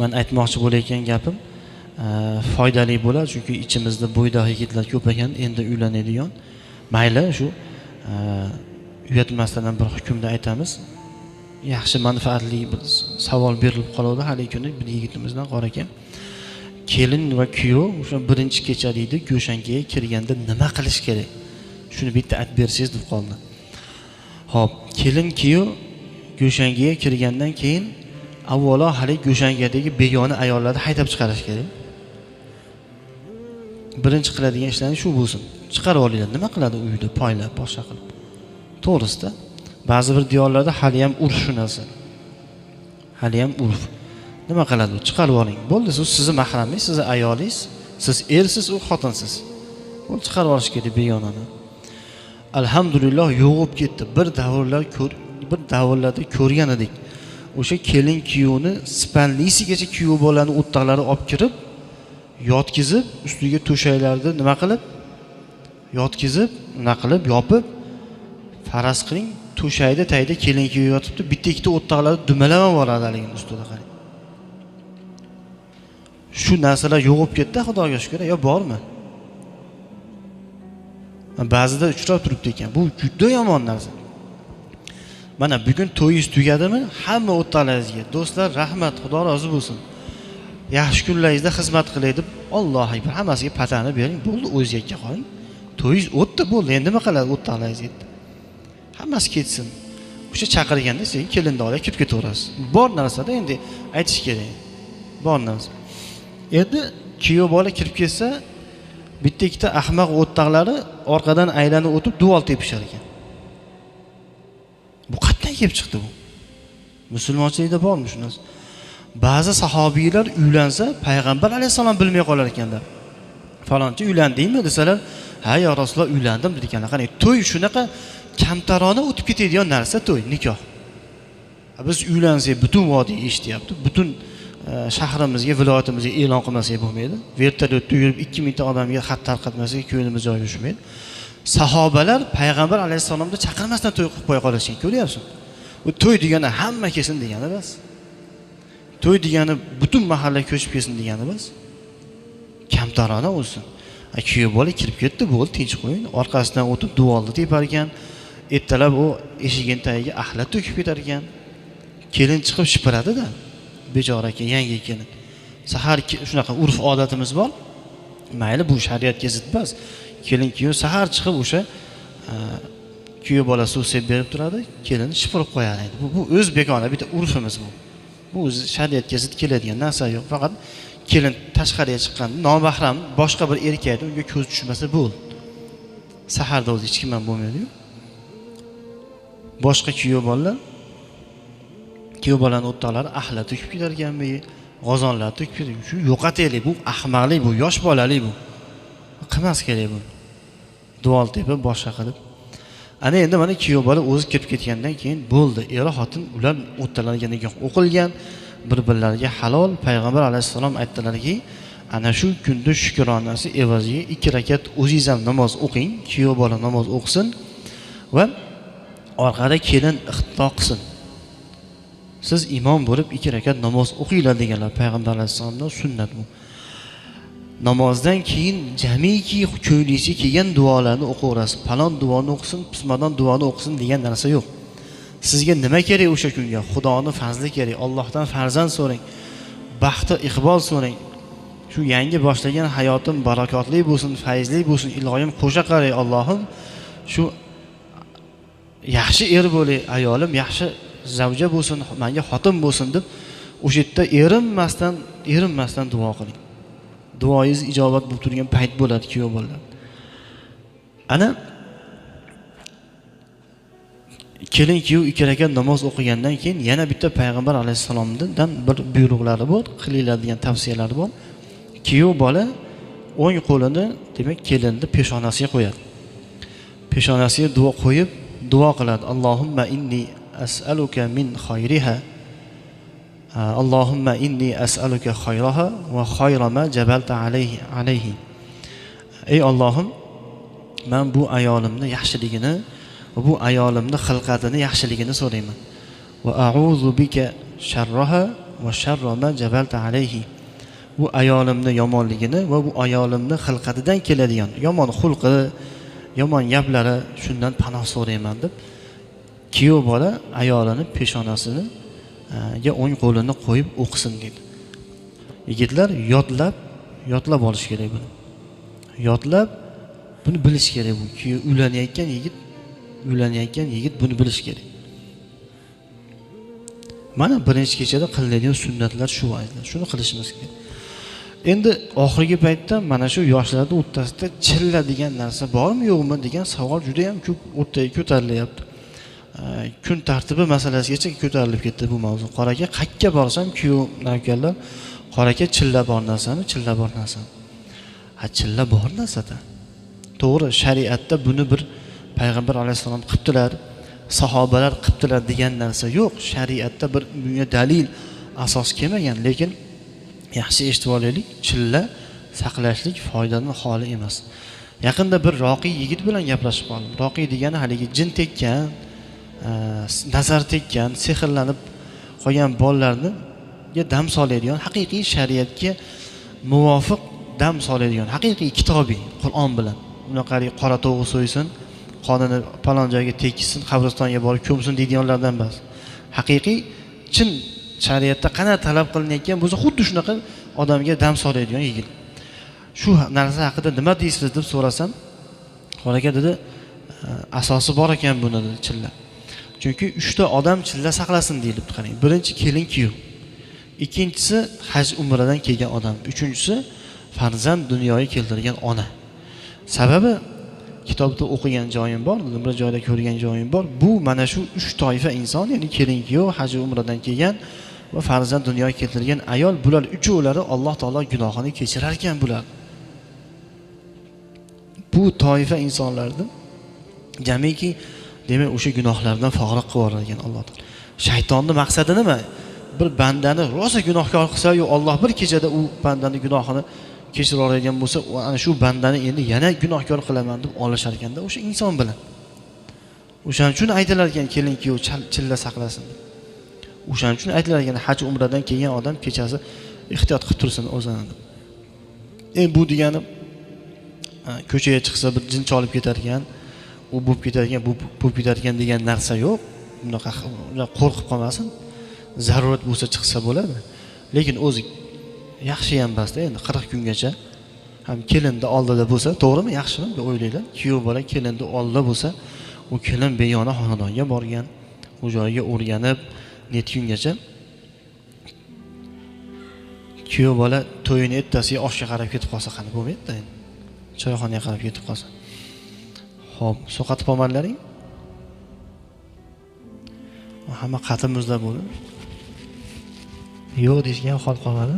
man aytmoqchi bo'layotgan gapim e, foydali bo'lar chunki ichimizda bo'ydoq yigitlar ko'p ekan endi uylanadigan. Mayli shu e, uyatmasdan bir hukmda aytamiz. Yaxshi manfaatli bir savol berilib qoluvdi haligi kuni bir yigitimizdan qora aka kelin va kuyov o'sha birinchi kecha deydi go'shankaga kirganda nima qilish kerak? Shuni bitta aytib bersangiz deb qoldi. Ho'p kelin kuyov go'shangaga kirgandan keyin avvalo haligi go'shangadagi begona ayollarni haydab chiqarish kerak. Birinchi qiladigan ishlaringiz shu bo'lsin. Chiqarib olinglar. Nima qiladi uyda? Poylab boshqa qilib. To'g'risida ba'zi bir diyorlarda haliyam urf shu narsa. Haliyam urf. Nima qiladi u? Chiqarib oling. Bo'ldi u sizni mahramingiz sizni ayolingiz. Siz ersiz u xotinsiz. Bo'ldi chiqarib olish kerak begonani. Alhamdulillah yo'g'ib ketdi. Bir davrlar ko'r bir davrlarda ko'rgan edik o'sha kelin kuyovni spalnisigacha kuyov bolani o'rtoqlari olib kirib yotkizib ustiga to'shaklarni nima qilib yotkizib unaqa qilib yopib faraz qiling to'shakni tagida kelin kuyov yotibdi bitta ikkita o'rtoqlari dumalab yuboradi haligini ustida qarang. Shu narsalar yo'qolib ketdi xudoga shukur yo bormi? Ba'zida uchrab turibdi ekan bu juda yomon narsa. Mana bugun to'yingiz tugadimi? Hamma o'rtalaringizga do'stlar rahmat xudo rozi bo'lsin. Yaxshi kunlaringizda xizmat qilay deb alloh akbar hammasiga patani bering. Bo'ldi o'zingiz yakka qoling to'yingiz o'tdi bo'ldi. Endi nima qiladi o'rtoqlaringiz endi hammasi ketsin. O'sha chaqirganda sen kelinni olib kirib ketaverasiz. Bor narsada endi aytish kerak. Bor narsa. Endi kuyov bola kirib kelsa bitta ikkita ahmoq o'rtoqlari orqadan aylanib o'tib duvol tepishar ekan. Kelib chiqdi bu. Musulmonchilikda bormi shu narsa ba'zi sahobiylar uylansa payg'ambar alayhissalom bilmay qolar ekanlar. Falonchi uylandingmi? desalar ha yo rasululloh uylandim dedi ekanlar qarang to'y shunaqa kamtarona o'tib ketadigan narsa to'y nikoh. Biz uylansak butun vodiy eshityapti butun e, shahrimizga viloyatimizga e'lon qilmasak bo'lmaydi. Vertolyotda yurib ikki mingta odamga xat tarqatmasak ko'nglimiz joyiga tushmaydi. Sahobalar payg'ambar alayhissalomni chaqirmasdan to'y qilib qo'ya qolishgan ko'ryapsizmi? Bu to'y degani hamma kelsin degani emas. To'y degani butun mahalla ko'chib kelsin degani emas. Kamtarona o'lsin kuyov bola kirib ketdi bo'ldi tinch qo'ying. Orqasidan o'tib duolni tepar ekan ertalab u eshigini tagiga axlat to'kib ketar ekan kelin chiqib shipiradida bechora ekan yangi kelin. Sahar shunaqa urf odatimiz bor. Mayli bu shariatga zid emas. Kelin kuyov sahar chiqib o'sha e, kuyov bola suv sepib berib turadi kelin shipirib qo'yadi. Bu bu o'z begona bitta urfimiz bu. Bu o'zi shariatga zid keladigan narsa yo'q. Faqat kelin tashqariga chiqqanda nomahram boshqa bir erkakni unga ko'z tushmasa bo'ldi saharda o'zi hech kim ham bo'lmaydiyu. Boshqa kuyov bolalar kuyov bolani o'rtoqlari ahla to'kib ketarekanmi g'ozonlar to'kib ketar shu yo'qotaylik bu ahmoqlik bu yosh bolalik bu. Qilmas kerak bu. Duol tepib boshqa qilib ana endi mana kuyov bola o'zi kirib ketgandan keyin bo'ldi. Er xotin ular o'rtalariga nikoh o'qilgan bir birlariga halol. Payg'ambar alayhissalom aytdilarki ana shu kunni shukronasi evaziga ikki rakat o'zingiz ham namoz o'qing kuyov bola namoz o'qisin va orqada kelin ixtito qilsin. Siz imom bo'lib ikki rakat namoz o'qinglar deganlar. Payg'ambar alayhissalomdan sunnat bu. Namozdan keyin jamiki ko'nglingizga kelgan duolarni o'qiyverasiz palon duoni o'qisin pismadon duoni o'qisin degan narsa yo'q. Sizga nima kerak o'sha kunga? Xudoni fazli kerak allohdan farzand so'rang. Baxti iqbol so'rang. Shu yangi boshlagan hayotim barakotli bo'lsin fayzli bo'lsin ilohim qo'sha qaray allohim. Shu yaxshi er bo'lay ayolim yaxshi zavja bo'lsin manga xotin bo'lsin deb o'sha yerda erinmasdan erinmasdan duo qiling. Duoyingiz ijobat bo'lib turgan payt bo'ladi kuyov bolalar ana kelin kuyov ikki namoz o'qigandan keyin yana bitta payg'ambar alayhissalomdan bir buyruqlari bor qilinglar degan tavsiyalari bor. Kuyov bola o'ng qo'lini demak kelinni peshonasiga qo'yadi. Peshonasiga duo qo'yib duo qiladi. Allohimma inni as'aluka min xayriha. اللهم إني أسألك خيرها وخير ما جبلت عليه عليه. ey ollohim man bu ayolimni yaxshiligini bu ayolimni xilqatini yaxshiligini so'rayman va a'udhu bika sharroha va sharro ma jabalta alayhi bu ayolimni yomonligini va bu ayolimni xilqatidan keladigan yomon xulqi yomon gaplari shundan panoh so'rayman deb kuyov bola ayolini peshonasini Э, ga o'ng qo'lini qo'yib o'qisin deydi yigitlar yodlab yodlab olish kerak buni. Yodlab buni bilish kerak bu. Uylanayotgan yigit uylanayotgan yigit buni bilish kerak. Mana birinchi kechada qilinadigan sunnatlar shu aytlar shuni qilishimiz kerak. Endi oxirgi paytda mana shu yoshlarni o'rtasida chilla degan narsa bormi yo'qmi degan savol juda yam ko'p o'rtaga ko'tarilyapti. Kun tartibi masalasigacha ko'tarilib ketdi bu mavzu. Qora aka qayerga borsam kuyov navkarlar qora aka chilla bor narsami chilla bor narsa ha chilla bor narsada to'g'ri shariatda buni bir payg'ambar alayhissalom qilibdilar sahobalar qilibdilar degan narsa yo'q. Shariatda bir bunga dalil asos kelmagan lekin yaxshi eshitib olaylik chilla saqlashlik foydani xoli emas. Yaqinda bir roqiy yigit bilan gaplashib qoldim. Roqiy degani haligi jin tekkan Э, nazar tekkan sehrlanib qolgan bolalarniga dam soladigan haqiqiy shariatga muvofiq dam soladigan haqiqiy kitobiy qur'on bilan. Unaqa qora tovuq so'ysin qonini palon joyga tekishsin qabristonga borib ko'msin deydiganlardan emas haqiqiy chin shariatda qanaqa talab qilinayotgan bo'lsa xuddi shunaqa odamga dam soladigan yigit. Shu narsa haqida nima deysiz deb so'rasam qora aka dedi asosi bor ekan buni dedi chilla chunki uchta odam chilla saqlasin deyilibdi qarang. Birinchi kelin kuyov. Ikkinchisi haj umradan kelgan odam. Uchinchisi farzand dunyoga keltirgan ona. Sababi kitobda o'qigan joyim bor bir joyda ko'rgan joyim bor. Bu mana shu uch toifa inson ya'ni kelin kuyov haj umradan kelgan va farzand dunyoga keltirgan ayol. Bular uchovlari alloh taolo gunohini kechirar ekan bular. Bu toifa insonlarni jamiki demak o'sha gunohlardan forig' qilib yuborar ekan alloh taolo. Shaytonni maqsadi nima? Bir bandani rosa gunohkor qilsa yo olloh bir kechada u bandani gunohini kechirib oladigan bo'lsa ana shu bandani endi yana gunohkor qilaman deb olishar ekanda o'sha inson bilan. O'shaning uchun aytilar ekan kelin kuyov chilla saqlasin. O'shaning uchun aytilar ekan haj umradan kelgan odam kechasi ehtiyot qilib tursin o'zini. Deb endi bu degani ko'chaga chiqsa bir jin cholib ketar ekan u bo'lib ketar ekan bu bo'lib ketadigan ekan degan narsa yo'q. Bunaqa qo'rqib qolmasin. Zarurat bo'lsa chiqsa bo'ladi. Lekin o'zi yaxshi ham emasda endi qirq kungacha ham kelinni oldida bo'lsa to'g'rimi? Yaxshimi? Deb o'ylanglar kuyov bola kelinni oldida bo'lsa u kelin begona xonadonga borgan u joyga o'rganib nechi kungacha kuyov bola to'yini ertasiga oshga qarab ketib qolsa qani bo'lmaydida endi? Choyxonaga qarab ketib qolsa. Ho'p sovqatib olmadlaring hamma qatl muzlab bo'ldi. Yo'q deyishga ham hol qolmadi.